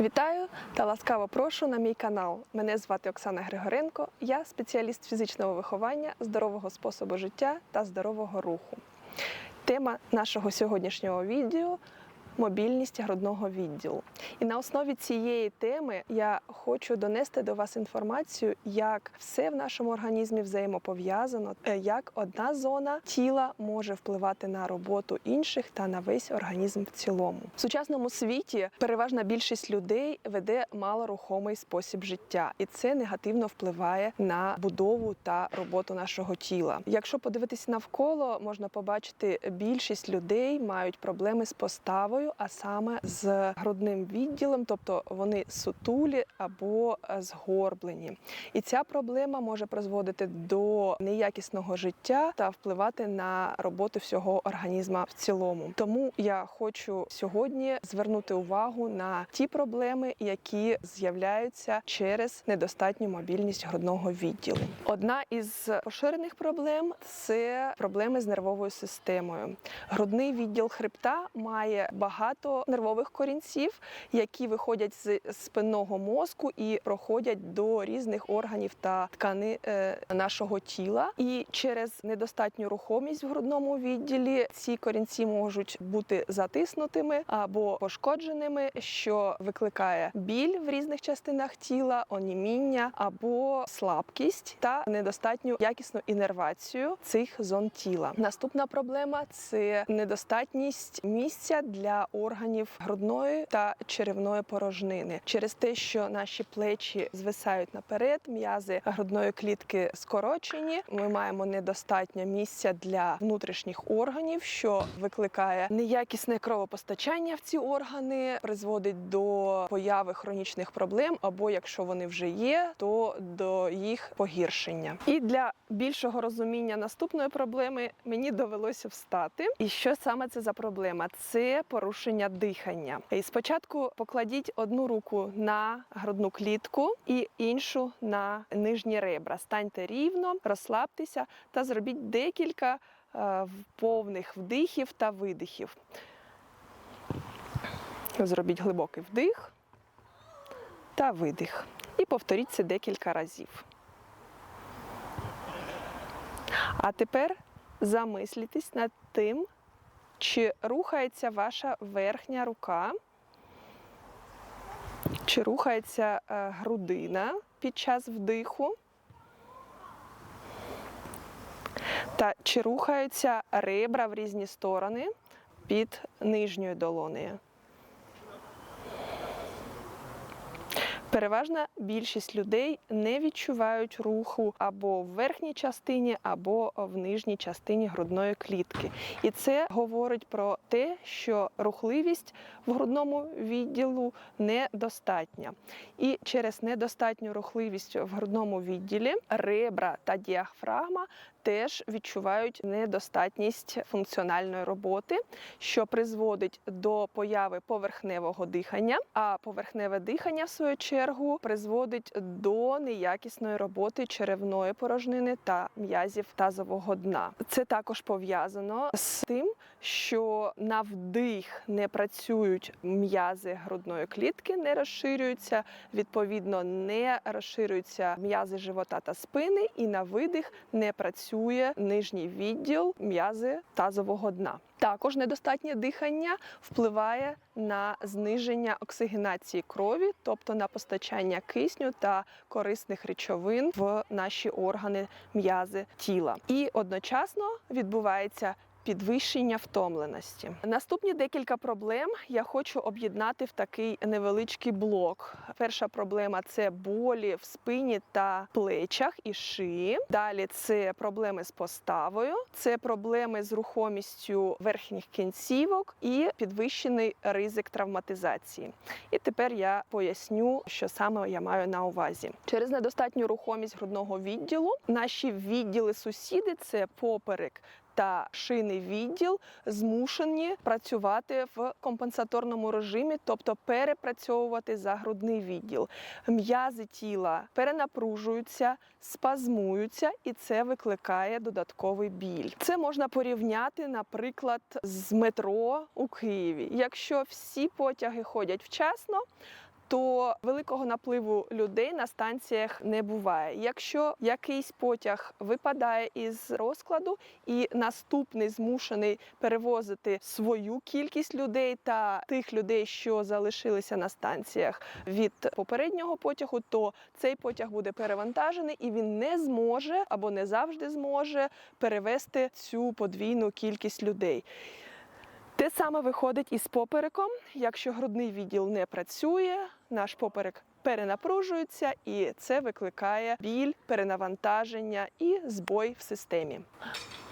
Вітаю та ласкаво прошу на мій канал. Мене звати Оксана Григоренко. Я спеціаліст фізичного виховання, здорового способу життя та здорового руху. Тема нашого сьогоднішнього відео мобільність грудного відділу. І на основі цієї теми я хочу донести до вас інформацію, як все в нашому організмі взаємопов'язано, е, як одна зона тіла може впливати на роботу інших та на весь організм в цілому. В сучасному світі переважна більшість людей веде малорухомий спосіб життя, і це негативно впливає на будову та роботу нашого тіла. Якщо подивитися навколо, можна побачити, більшість людей мають проблеми з поставою, а саме з грудним відділом, тобто вони сутулі або е, згорблені. І ця проблема може призводити до неякісного життя та впливати на роботу всього організму в цілому. Тому я хочу сьогодні звернути увагу на ті проблеми, які з'являються через недостатню мобільність грудного відділу. Одна із поширених проблем це проблеми з нервовою системою. Грудний відділ хребта має багато нервових корінців, які виходять з спинного мозку і проходять до різних органів та ткани е, нашого тіла. І через недостатню рухомість в грудному відділі ці корінці можуть бути затиснутими або пошкодженими, що викликає біль в різних частинах тіла, оніміння або слабкість та недостатню якісну інервацію цих зон тіла. Наступна проблема це недостатність місця для органів грудної та черевної порожнини через те, що наші плечі звисають наперед, м'язи грудної клітки скорочені. Ми маємо недостатньо місця для внутрішніх органів, що викликає неякісне кровопостачання в ці органи, призводить до появи хронічних проблем, або якщо вони вже є, то до їх погіршення. І для більшого розуміння наступної проблеми мені довелося встати. І що саме це за проблема? Це порушення дихання. І спочатку покладіть одну руку на грудну клітку і іншу на нижні ребра. Станьте рівно, розслабтеся та зробіть декілька е, повних вдихів та видихів. Зробіть глибокий вдих та видих. І повторіть це декілька разів. А тепер замислітесь над тим, чи рухається ваша верхня рука, чи рухається е, грудина під час вдиху, та чи рухаються ребра в різні сторони під нижньою долонею. Переважна більшість людей не відчувають руху або в верхній частині, або в нижній частині грудної клітки. І це говорить про те, що рухливість в грудному відділу недостатня. І через недостатню рухливість в грудному відділі ребра та діафрагма теж відчувають недостатність функціональної роботи, що призводить до появи поверхневого дихання. А поверхневе дихання, в свою чергу, призводить до неякісної роботи черевної порожнини та м'язів тазового дна. Це також пов'язано з тим, що на вдих не працюють м'язи грудної клітки, не розширюються, відповідно, не розширюються м'язи живота та спини, і на видих не працює нижній відділ м'язи тазового дна. Також недостатнє дихання впливає на зниження оксигенації крові, тобто на постачання кисню та корисних речовин в наші органи м'язи тіла. І одночасно відбувається підвищення втомленості. Наступні декілька проблем я хочу об'єднати в такий невеличкий блок. Перша проблема це болі в спині та плечах і шиї. Далі це проблеми з поставою, це проблеми з рухомістю верхніх кінцівок і підвищений ризик травматизації. І тепер я поясню, що саме я маю на увазі. Через недостатню рухомість грудного відділу наші відділи сусіди це поперек та шийний відділ змушені працювати в компенсаторному режимі, тобто перепрацьовувати за грудний відділ. М'язи тіла перенапружуються, спазмуються, і це викликає додатковий біль. Це можна порівняти, наприклад, з метро у Києві. Якщо всі потяги ходять вчасно, то великого напливу людей на станціях не буває. Якщо якийсь потяг випадає із розкладу, і наступний змушений перевозити свою кількість людей та тих людей, що залишилися на станціях від попереднього потягу, то цей потяг буде перевантажений і він не зможе або не завжди зможе перевести цю подвійну кількість людей. Те саме виходить із попереком. Якщо грудний відділ не працює, наш поперек перенапружується, і це викликає біль, перенавантаження і збой в системі.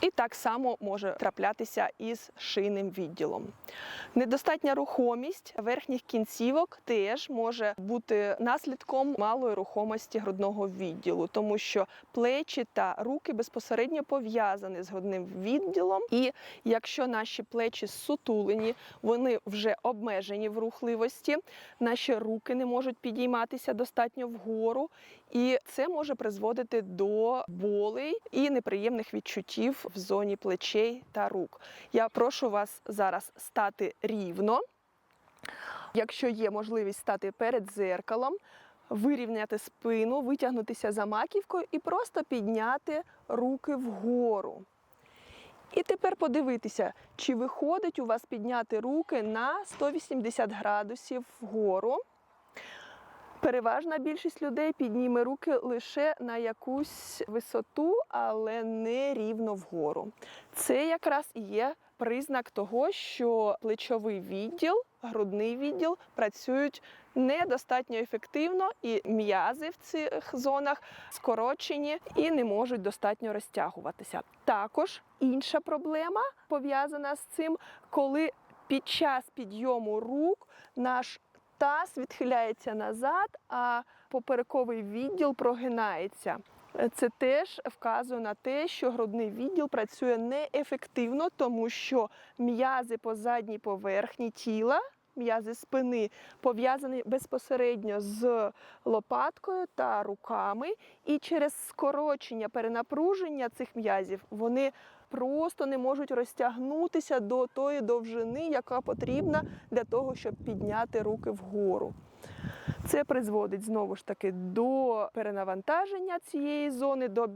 І так само може траплятися із шийним відділом. Недостатня рухомість верхніх кінцівок теж може бути наслідком малої рухомості грудного відділу, тому що плечі та руки безпосередньо пов'язані з грудним відділом. І якщо наші плечі сутулені, вони вже обмежені в рухливості, наші руки не можуть підійматися достатньо вгору, і це може призводити до болей і неприємних відчуттів в зоні плечей та рук. Я прошу вас зараз стати рівно. Якщо є можливість стати перед зеркалом, вирівняти спину, витягнутися за маківкою і просто підняти руки вгору. І тепер подивитися, чи виходить у вас підняти руки на 180 градусів вгору. Переважна більшість людей підніме руки лише на якусь висоту, але не рівно вгору. Це якраз і є признак того, що плечовий відділ, грудний відділ працюють недостатньо ефективно, і м'язи в цих зонах скорочені і не можуть достатньо розтягуватися. Також інша проблема пов'язана з цим, коли під час підйому рук наш таз відхиляється назад, а поперековий відділ прогинається. Це теж вказує на те, що грудний відділ працює неефективно, тому що м'язи по задній поверхні тіла, м'язи спини пов'язані безпосередньо з лопаткою та руками, і через скорочення перенапруження цих м'язів вони просто не можуть розтягнутися до тої довжини, яка потрібна для того, щоб підняти руки вгору. Це призводить знову ж таки до перенавантаження цієї зони, до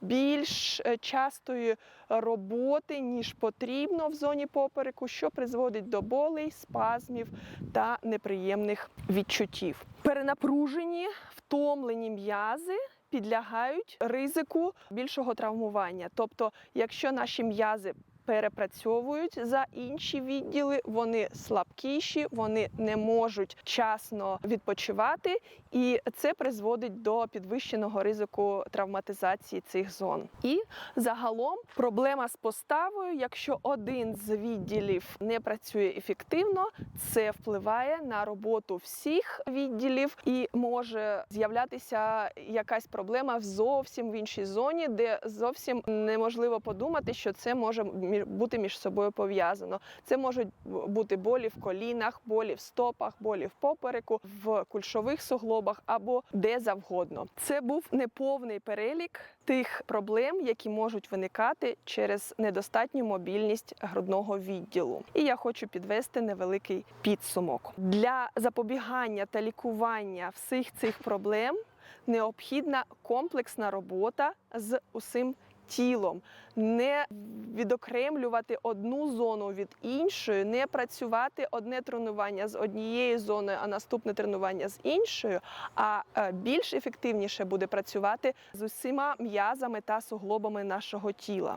більш е, частої роботи, ніж потрібно в зоні попереку, що призводить до болей, спазмів та неприємних відчуттів. Перенапружені, втомлені м'язи. Підлягають ризику більшого травмування. Тобто, якщо наші м'язи перепрацьовують за інші відділи, вони слабкіші, вони не можуть вчасно відпочивати, і це призводить до підвищеного ризику травматизації цих зон. І загалом проблема з поставою, якщо один з відділів не працює ефективно, це впливає на роботу всіх відділів і може з'являтися якась проблема в зовсім в іншій зоні, де зовсім неможливо подумати, що це може бути між собою пов'язано. Це можуть бути болі в колінах, болі в стопах, болі в попереку, в кульшових суглобах або де завгодно. Це був неповний перелік тих проблем, які можуть виникати через недостатню мобільність грудного відділу. І я хочу підвести невеликий підсумок для запобігання та лікування всіх цих проблем. Необхідна комплексна робота з усім тілом, не відокремлювати одну зону від іншої, не працювати одне тренування з однією зоною, а наступне тренування з іншою. А е, більш ефективніше буде працювати з усіма м'язами та суглобами нашого тіла.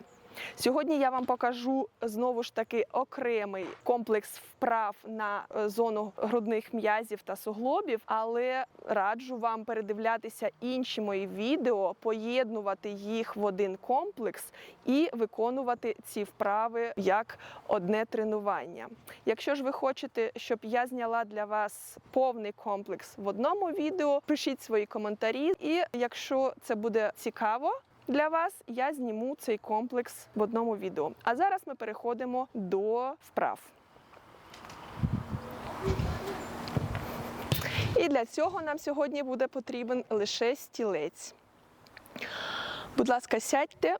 Сьогодні я вам покажу знову ж таки окремий комплекс вправ на е, зону грудних м'язів та суглобів, але раджу вам передивлятися інші мої відео, поєднувати їх в один комплекс і виконувати ці вправи як одне тренування. Якщо ж ви хочете, щоб я зняла для вас повний комплекс в одному відео, пишіть свої коментарі, і якщо це буде цікаво. Для вас я зніму цей комплекс в одному відео. А зараз ми переходимо до вправ. І для цього нам сьогодні буде потрібен лише стілець. Будь ласка, сядьте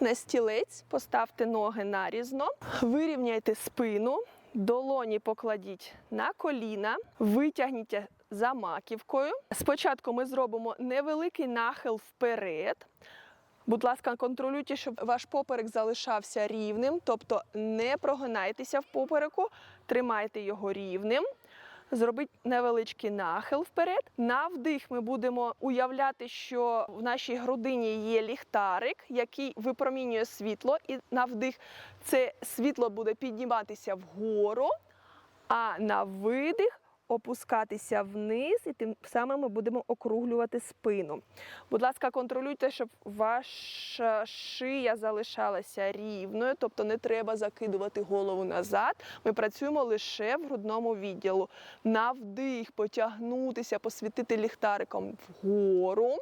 на стілець, поставте ноги нарізно, вирівняйте спину, долоні покладіть на коліна, витягніть за маківкою. Спочатку ми зробимо невеликий нахил вперед. Будь ласка, контролюйте, щоб ваш поперек залишався рівним, тобто не прогинайтеся в попереку, тримайте його рівним. Зробіть невеличкий нахил вперед. На вдих ми будемо уявляти, що в нашій грудині є ліхтарик, який випромінює світло, і на вдих це світло буде підніматися вгору, а на видих опускатися вниз, і тим самим ми будемо округлювати спину. Будь ласка, контролюйте, щоб ваша шия залишалася рівною, тобто не треба закидувати голову назад. Ми працюємо лише в грудному відділу. На вдих потягнутися, посвітити ліхтариком вгору.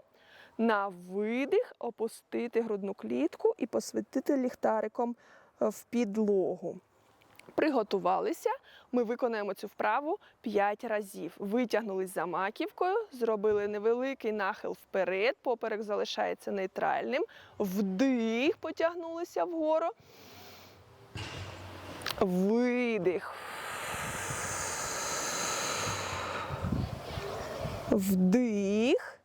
На видих опустити грудну клітку і посвітити ліхтариком е, в підлогу. Приготувалися, ми виконаємо цю вправу 5 разів. Витягнулись за маківкою, зробили невеликий нахил вперед, поперек залишається нейтральним. Вдих, потягнулися вгору. Видих. Вдих.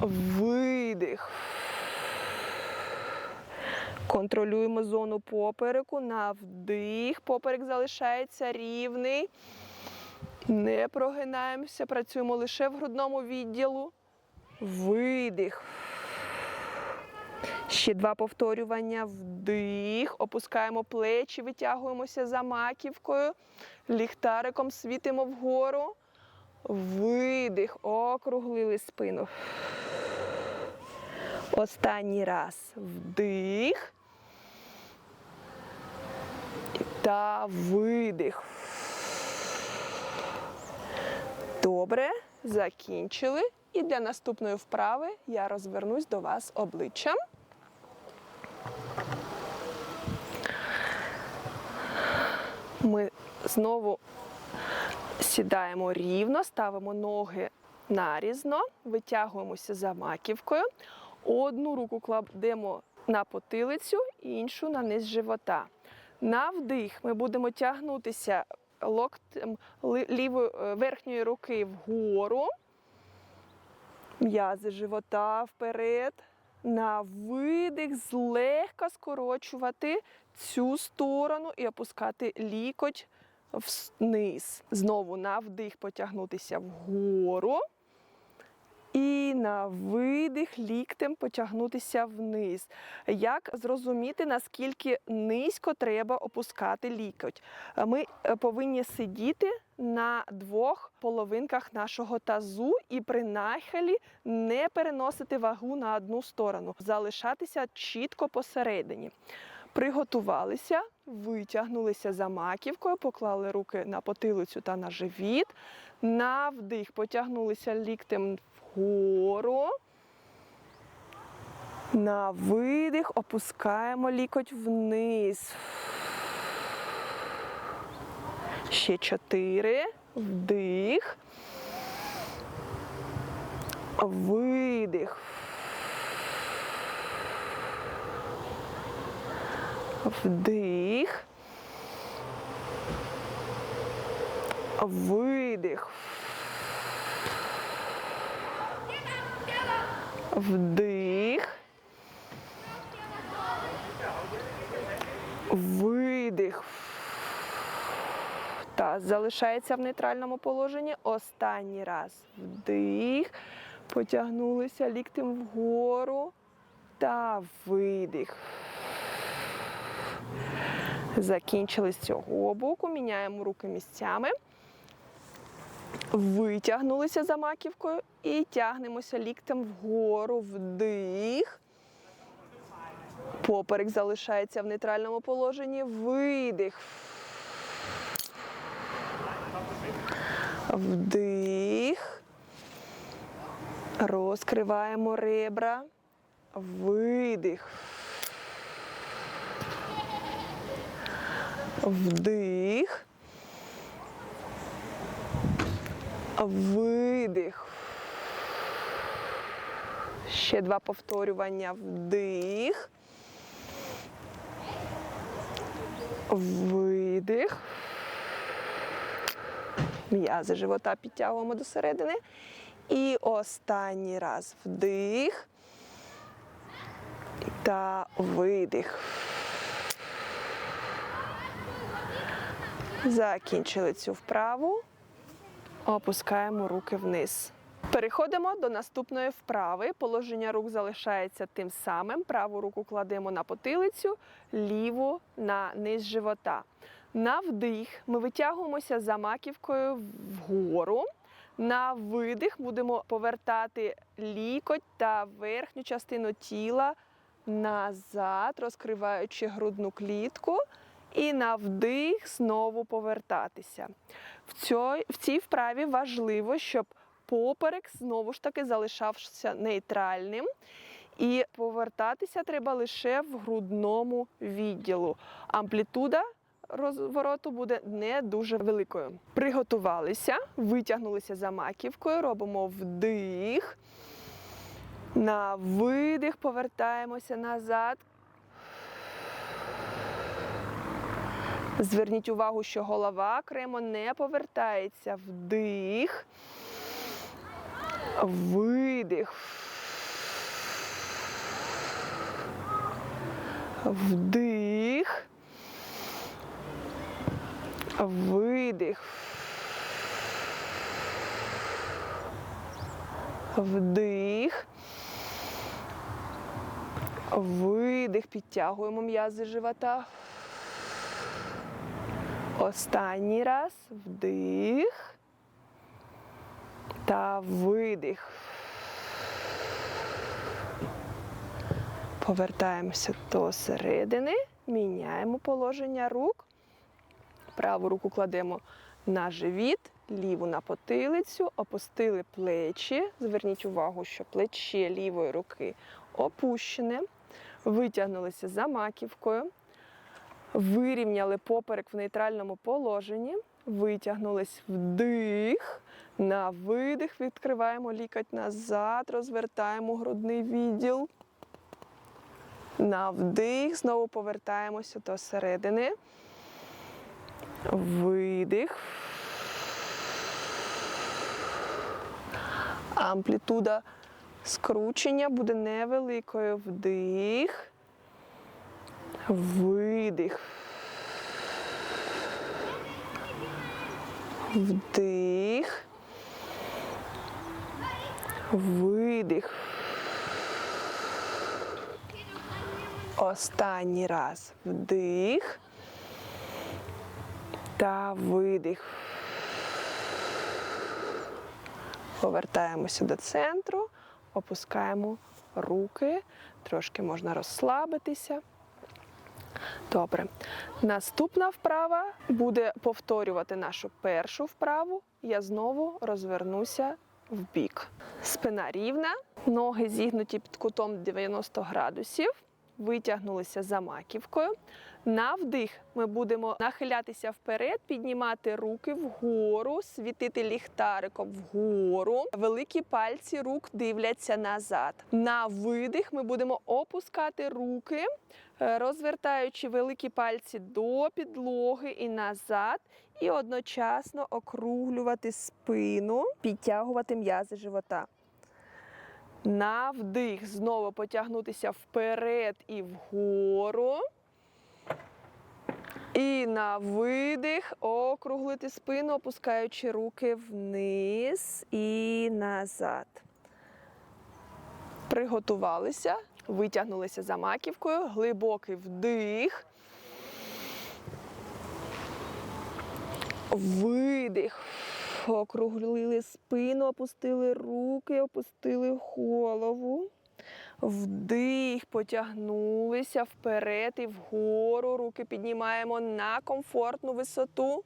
Видих. Контролюємо зону попереку на вдих. Поперек залишається рівний. Не прогинаємося, працюємо лише в грудному відділу. Видих. Ще два повторювання. Вдих. Опускаємо плечі, витягуємося за маківкою. Ліхтариком світимо вгору. Видих. Округлили спину. Останній раз вдих. Та видих. Добре, закінчили. І для наступної вправи я розвернусь до вас обличчям. Ми знову сідаємо рівно, ставимо ноги нарізно, витягуємося за маківкою. Одну руку кладемо на потилицю, іншу на низ живота. На вдих ми будемо тягнутися локтем лівої е, верхньої руки вгору, м'язи живота вперед. На видих злегка скорочувати цю сторону і опускати лікоть вниз. Знову на вдих потягнутися вгору. І на видих ліктем потягнутися вниз. Як зрозуміти, наскільки низько треба опускати лікоть? Ми е, повинні сидіти на двох половинках нашого тазу і при нахилі не переносити вагу на одну сторону, залишатися чітко посередині. Приготувалися, витягнулися за маківкою, поклали руки на потилицю та на живіт. На вдих потягнулися ліктем вгору. На видих опускаємо лікоть вниз. Ще чотири. Вдих. Видих. Вдих. Видих. Вдих. Видих. Таз залишається в нейтральному положенні. Останній раз. Вдих. Потягнулися ліктем вгору. Та видих. Закінчили з цього боку. Міняємо руки місцями. Витягнулися за маківкою і тягнемося ліктем вгору, вдих. Поперек залишається в нейтральному положенні. Видих. Вдих. Розкриваємо ребра. Видих. Вдих. Видих. Ще два повторювання. Вдих. Видих. М'язи живота підтягуємо до середини. І останній раз вдих та видих. Закінчили цю вправу. Опускаємо руки вниз. Переходимо до наступної вправи. Положення рук залишається тим самим. Праву руку кладемо на потилицю, ліву на низ живота. На вдих ми витягуємося за маківкою вгору. На видих будемо повертати лікоть та верхню частину тіла назад, розкриваючи грудну клітку. І на вдих знову повертатися. В цій, в цій вправі важливо, щоб поперек знову ж таки залишався нейтральним. І повертатися треба лише в грудному відділу. Амплітуда розвороту буде не дуже великою. Приготувалися, витягнулися за маківкою, робимо вдих. На видих повертаємося назад. Зверніть увагу, що голова окремо не повертається. Вдих. Видих. Вдих. Видих. Вдих. Видих. Підтягуємо м'язи живота. Останній раз вдих та видих. Повертаємося до середини, міняємо положення рук. Праву руку кладемо на живіт, ліву на потилицю, опустили плечі. Зверніть увагу, що плече лівої руки опущене. Витягнулися за маківкою. Вирівняли поперек в нейтральному положенні, витягнулись вдих, на видих відкриваємо лікоть назад, розвертаємо грудний відділ. На вдих, знову повертаємося до середини. Видих. Амплітуда скручення буде невеликою. Вдих. Видих. Вдих. Видих. Останній раз вдих та видих. Повертаємося до центру, опускаємо руки, трошки можна розслабитися. Добре. Наступна вправа буде повторювати нашу першу вправу. Я знову розвернуся в бік. Спина рівна, ноги зігнуті під кутом 90 градусів. Витягнулися за маківкою. На вдих ми будемо нахилятися вперед, піднімати руки вгору, світити ліхтариком вгору. Великі пальці рук дивляться назад. На видих ми будемо опускати руки, розвертаючи великі пальці до підлоги і назад, і одночасно округлювати спину, підтягувати м'язи живота. На вдих знову потягнутися вперед і вгору. І на видих округлити спину, опускаючи руки вниз і назад. Приготувалися, витягнулися за маківкою, глибокий вдих. Видих. Округлили спину, опустили руки, опустили голову. Вдих, потягнулися вперед і вгору. Руки піднімаємо на комфортну висоту.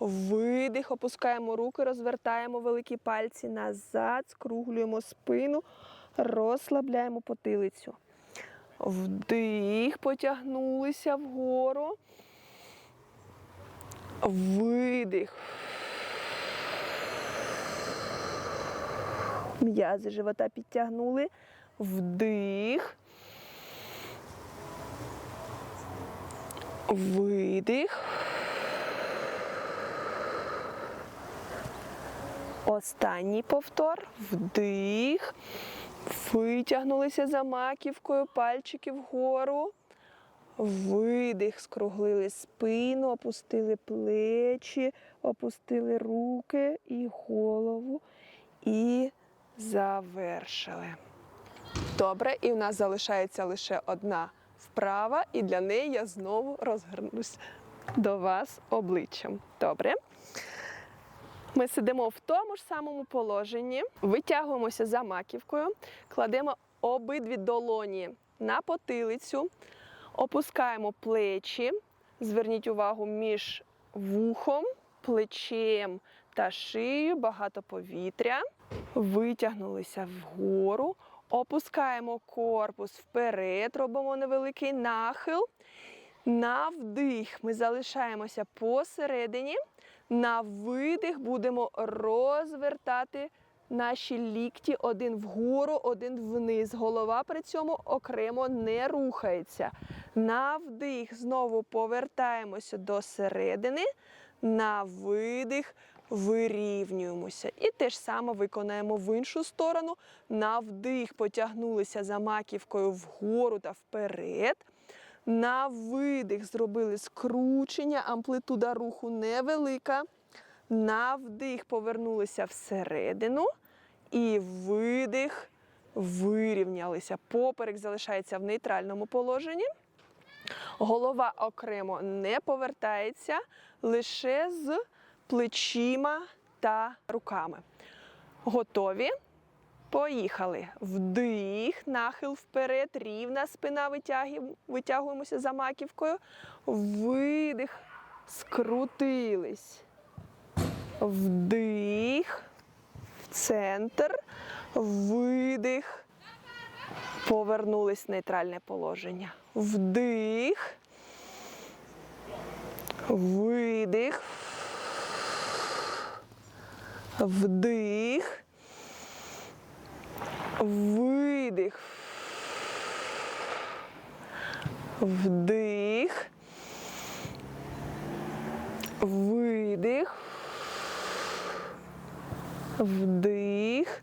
Видих, опускаємо руки, розвертаємо великі пальці назад, скруглюємо спину, розслабляємо потилицю. Вдих, потягнулися вгору. Видих. М'язи живота підтягнули. Вдих. Видих. Останній повтор. Вдих. Витягнулися за маківкою, пальчики вгору. Видих, скруглили спину, опустили плечі, опустили руки і голову. І завершили. Добре, і в нас залишається лише одна вправа, і для неї я знову розгорнусь до вас обличчям. Добре. Ми сидимо в тому ж самому положенні, витягуємося за маківкою, кладемо обидві долоні на потилицю, опускаємо плечі. Зверніть увагу між вухом, плечем та шиєю, багато повітря. Витягнулися вгору, опускаємо корпус вперед, робимо невеликий нахил. На вдих ми залишаємося посередині. На видих будемо розвертати наші лікті один вгору, один вниз. Голова при цьому окремо не рухається. На вдих знову повертаємося до середини. На видих вирівнюємося. І те ж саме виконаємо в іншу сторону. На вдих потягнулися за маківкою вгору та вперед. На видих зробили скручення, амплитуда руху невелика. На вдих повернулися всередину. І видих вирівнялися. Поперек залишається в нейтральному положенні. Голова окремо не повертається лише з плечима та руками. Готові? Поїхали. Вдих, нахил вперед, рівна спина витягуємося за маківкою. Видих, скрутились. Вдих, в центр, видих. Повернулись в нейтральне положення. Вдих. Видих. Вдих. Видих. Вдих. Видих. Вдих.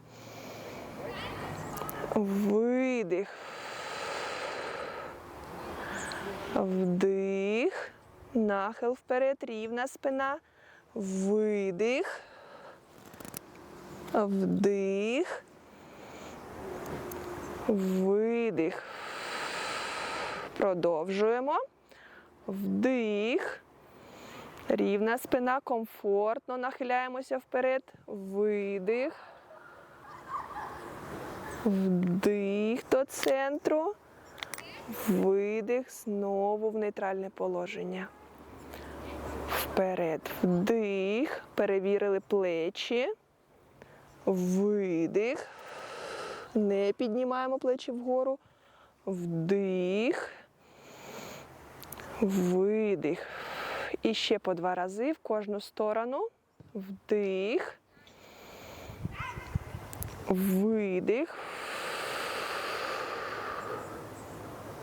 Видих. Вдих. Нахил вперед, рівна спина. Видих. Вдих. Видих. Продовжуємо. Вдих. Рівна спина, комфортно. Нахиляємося вперед. Видих. Вдих до центру. Видих. Знову в нейтральне положення. Вперед. Вдих. Перевірили плечі. Видих. Не піднімаємо плечі вгору. Вдих. Видих. І ще по два рази в кожну сторону. Вдих. Видих.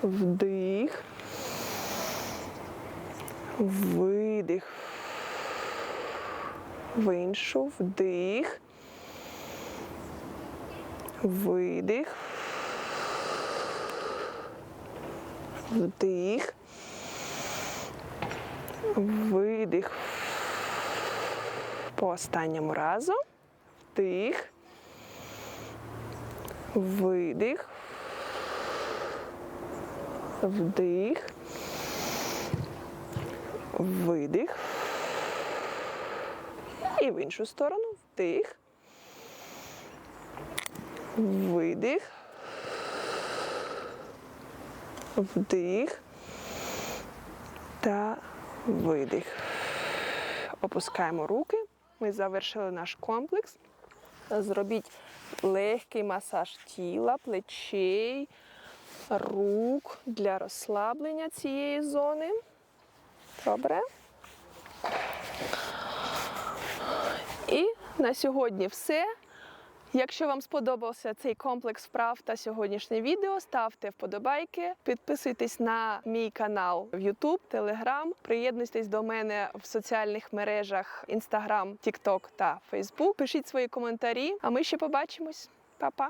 Вдих. Видих. В іншу. Вдих. Видих. Вдих. Видих. По останньому разу. Вдих. Видих. Вдих. Видих. І в іншу сторону. Вдих. Видих. Вдих. Та видих. Опускаємо руки. Ми завершили наш комплекс. Зробіть легкий масаж тіла, плечей, рук для розслаблення цієї зони. Добре. І на сьогодні все. Якщо вам сподобався цей комплекс вправ та сьогоднішнє відео, ставте вподобайки, підписуйтесь на мій канал в YouTube, Telegram, приєднуйтесь до мене в соціальних мережах Instagram, TikTok та Facebook. Пишіть свої коментарі, а ми ще побачимось. Па-па!